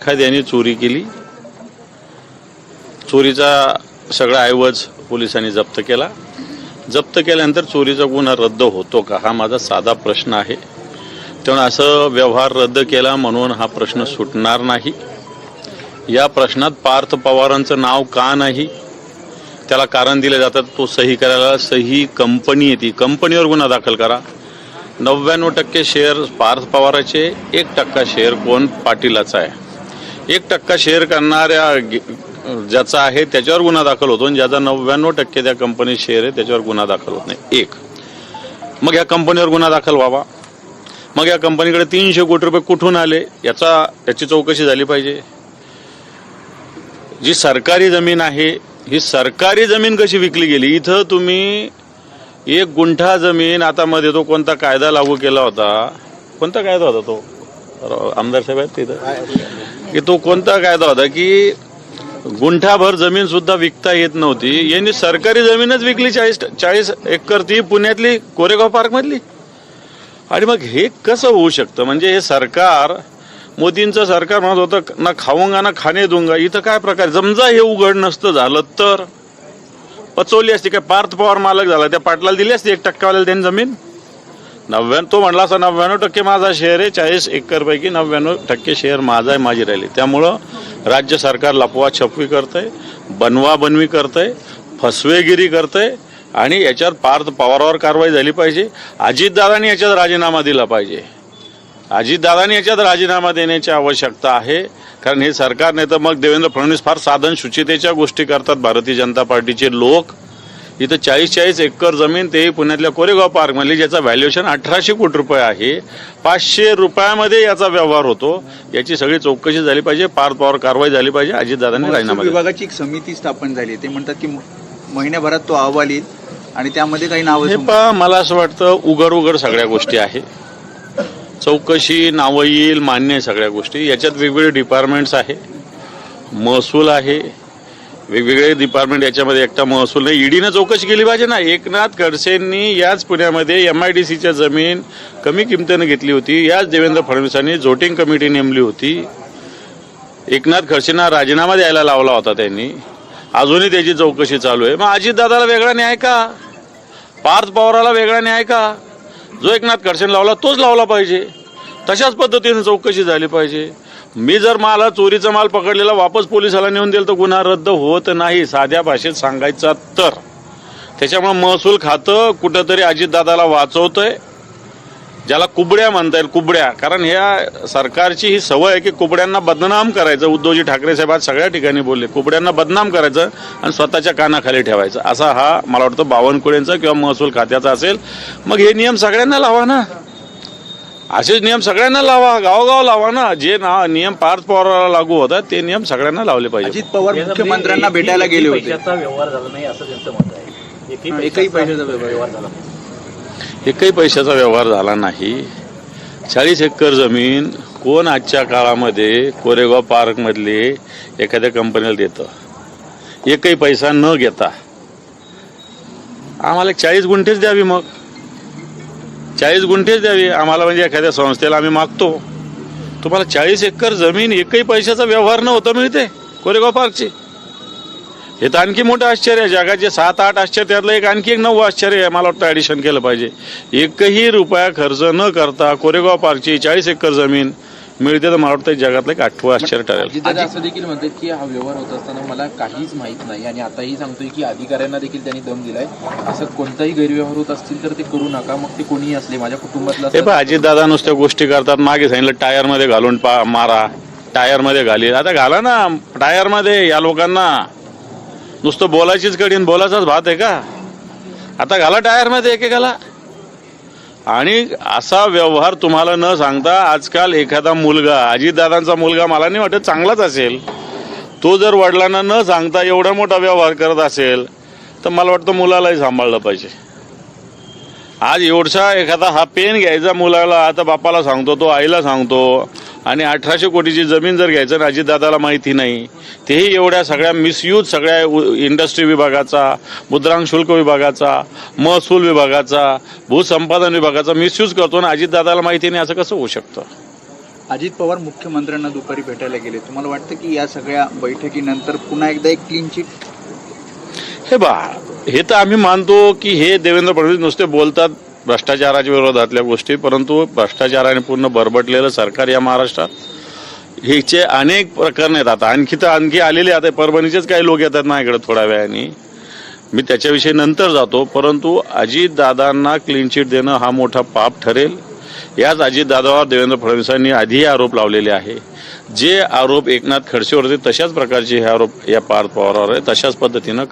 एखाद्याने चोरी केली. चोरीचा सगळा ऐवज पोलिसांनी जप्त केला. जप्त केल्यानंतर चोरीचा गुन्हा रद्द होतो का? हा माझा साधा प्रश्न आहे. तेव्हा असं व्यवहार रद्द केला म्हणून हा प्रश्न सुटणार नाही. या प्रश्नात पार्थ पवारांचं नाव का नाही? त्याला कारण दिले जातात तो सही करायला सही कंपनी येते कंपनीवर गुन्हा दाखल करा. नव्याण्णव टक्के शेअर पार्थ पवाराचे एक टक्का शेअर कोण? पाटीलाचा आहे. एक टक्का शेअर करणाऱ्या ज्याचा आहे त्याच्यावर गुन्हा दाखल होतो आणि ज्याचा नव्याण्णव टक्के त्या कंपनीत शेअर आहे त्याच्यावर गुन्हा दाखल होत नाही. एक. मग या कंपनीवर गुन्हा दाखल व्हावा. मग या कंपनीकडे तीनशे कोटी रुपये कुठून आले याचा याची चौकशी झाली पाहिजे. जी सरकारी जमीन आहे ही सरकारी जमीन कशी विकली गेली? इथं तुम्ही एक गुंठा जमीन आता मध्ये तो कोणता कायदा लागू केला होता. कोणता कायदा होता तो? आमदार साहेब आहेत तिथं. की तो कोणता कायदा होता की गुंठाभर जमीन सुद्धा विकता येत नव्हती. यांनी सरकारी जमीनच विकली चाळीस चाळीस एकर ती पुण्यातली कोरेगाव पार्क मधली. आणि मग हे कसं होऊ शकतं? म्हणजे हे सरकार मोदींचं सरकार म्हणत होतं ना खाऊंगा ना खाणे दुंगा. इथं काय प्रकार समजा हे उघड नसतं झालं तर? पचवली असती काय? पार्थ पवार मालक झाला त्या पाटलाला दिली असती एक टक्कावाल्याला त्यांनी जमीन? नव्याण्णव तो म्हणला असा नव्याण्णव टक्के माझा शेअर आहे चाळीस एकरपैकी नव्याण्णव टक्के शेअर माझा आहे माझी राहिली त्यामुळं राज्य सरकार लपवा छपवी करतंय बनवा बनवी करतंय फसवेगिरी करतंय आणि याच्यावर पार्थ पवारावर कारवाई झाली पाहिजे. अजितदादांनी याच्यात राजीनामा दिला पाहिजे. अजितदादांनी याच्यात राजीनामा देण्याची आवश्यकता आहे कारण हे सरकार नाही तर मग देवेंद्र फडणवीस फार साधन शुचितेच्या गोष्टी करतात भारतीय जनता पार्टीचे लोक. इथं चाळीस चाळीस एकर जमीन ते पुण्यातल्या कोरेगाव पार्कमधली ज्याचा व्हॅल्युएशन अठराशे कोटी रुपये आहे. पाचशे रुपयामध्ये याचा व्यवहार होतो. याची सगळी चौकशी झाली पाहिजे पार पॉवर कारवाई झाली पाहिजे अजितदादांनी राजीनामा विभागाची एक समिती स्थापन झाली ते म्हणतात की महिन्याभरात तो अहवाल येईल आणि त्यामध्ये काही नावं मला असं वाटतं उघड उघड सगळ्या गोष्टी आहे चौकशी नावं येईल मान्य सगळ्या गोष्टी. याच्यात वेगवेगळे डिपार्टमेंट्स आहे महसूल आहे. वेगवेगळे डिपार्टमेंट याच्यामध्ये एकटा महसूल नाही. ईडीनं चौकशी केली पाहिजे ना. एकनाथ खडसेंनी याच पुण्यामध्ये एम आय डी सीच्या जमीन कमी किमतीनं घेतली होती. याच देवेंद्र फडणवीसांनी जोटिंग कमिटी नेमली होती. एकनाथ खडसेंना राजीनामा द्यायला लावला होता त्यांनी. अजूनही त्याची चौकशी चालू आहे. मग अजितदादाला वेगळा न्याय का? पार्थ पवाराला वेगळा न्याय का? जो एकनाथ खडसेन लावला तोच लावला पाहिजे. तशाच पद्धतीने चौकशी झाली पाहिजे. मी जर मला चोरीचा माल पकडलेला वापस पोलिसाला नेऊन दिला तर गुन्हा रद्द होत नाही साध्या भाषेत सांगायचा तर. त्याच्यामुळे महसूल खातं कुठंतरी अजितदादाला वाचवतंय ज्याला कुबड्या म्हणता येईल कुबड्या. कारण ह्या सरकारची ही सवय आहे की कुबड्यांना बदनाम करायचं. उद्धवजी ठाकरे साहेब आज सगळ्या ठिकाणी बोलले कुबड्यांना बदनाम करायचं आणि स्वतःच्या कानाखाली ठेवायचं. असा हा मला वाटतं बावनकुळेंचा किंवा महसूल खात्याचा असेल. मग हे नियम सगळ्यांना लावा ना. असेच नियम सगळ्यांना लावा गावोगाव लावा ना. जे ना नियम पार्थ पवाराला लागू होतात ते नियम सगळ्यांना लावले पाहिजे. अजित पवार मुख्यमंत्र्यांना भेटायला गेले होते. पैशाचा व्यवहार झाला नाही असं त्यांचं मत आहे. एकही हा, एकही पैशाचा व्यवहार झाला नाही. एकही पैशाचा व्यवहार झाला नाही. चाळीस एकर जमीन कोण आजच्या काळामध्ये कोरेगाव पार्कमधले एखाद्या कंपनीला देतं? एकही पैसा न घेता. आम्हाला एक चाळीस गुंठेच द्यावी मग. चाळीस गुंठेच द्यावी. आम्हाला म्हणजे एखाद्या संस्थेला आम्ही मागतो. तुम्हाला चाळीस एकर जमीन एकही पैशाचा व्यवहार न होता मिळते कोरेगाव पार्कची. हे तर आणखी मोठं आश्चर्य आहे. जगाचे सात आठ आश्चर्य त्यातलं एक आणखी एक नऊ आश्चर्य आहे. मला वाटतं ॲडिशन केलं पाहिजे. एकही रुपया खर्च न करता कोरेगाव पार्कची चाळीस एकर जमीन मिळते तर मला वाटतं जगातलं एक आठवं आश्चर्य ठरेल. असं देखील म्हणतात की हा व्यवहार होत असताना मला काहीच माहीत नाही आणि आताही सांगतोय की अधिकाऱ्यांना देखील त्यांनी दम दिलाय. असं कोणताही गैरव्यवहार होत असतील तर ते करू नका. मग ते कोणीही असले माझ्या कुटुंबातलं हे असलं पण अजितदादा नुसत्या गोष्टी करतात. मागे सांगितलं टायरमध्ये घालून पा मारा. टायरमध्ये घाली. आता घाला ना. टायरमध्ये या लोकांना. नुसतं बोलायचीच कडीन बोलायचाच भात आहे का? आता घाला टायरमध्ये एकेकाला. आणि असा व्यवहार तुम्हाला न सांगता आजकाल एखादा मुलगा अजितदादांचा मुलगा मला नाही वाटत चांगलाच असेल. तो जर वडिलांना न सांगता एवढा मोठा व्यवहार करत असेल तर मला वाटतं मुलालाही सांभाळलं पाहिजे. आज एवढसा एखादा हा पेन घ्यायचा मुलाला आता बापाला सांगतो तो आईला सांगतो आणि अठराशे कोटीची जमीन जर घ्यायचं ना अजितदादाला माहिती नाही तेही एवढ्या सगळ्या मिसयूज सगळ्या इंडस्ट्री विभागाचा मुद्रांक शुल्क विभागाचा महसूल विभागाचा भूसंपादन विभागाचा मिसयूज करतो ना अजितदादाला माहिती नाही असं कसं होऊ शकतं? अजित पवार मुख्यमंत्र्यांना दुपारी भेटायला गेले. तुम्हाला वाटतं की या सगळ्या बैठकीनंतर पुन्हा एकदा एक क्लीन चिट हे बा हे तर आम्ही मानतो की हे देवेंद्र फडणवीस नुसते बोलतात भ्रष्टाचाराच्या विरोधातल्या गोष्टी परंतु भ्रष्टाचाराने पूर्ण बरबटलेलं सरकार या महाराष्ट्रात. हिचे अनेक प्रकरण आहेत. आता आणखी तर आणखी आलेले आता परभणीचेच काही लोक येतात माझ्याकडे थोड्या वेळाने. मी त्याच्याविषयी नंतर जातो. परंतु अजितदादांना क्लीन चिट देणं हा मोठा पाप ठरेल. याच अजितदादावर देवेंद्र फडणवीसांनी आधीही आरोप लावलेले आहे. जे आरोप एकनाथ खडसेवर होते तशाच प्रकारचे हे आरोप या पार्थ पवारावर आहे तशाच पद्धतीनं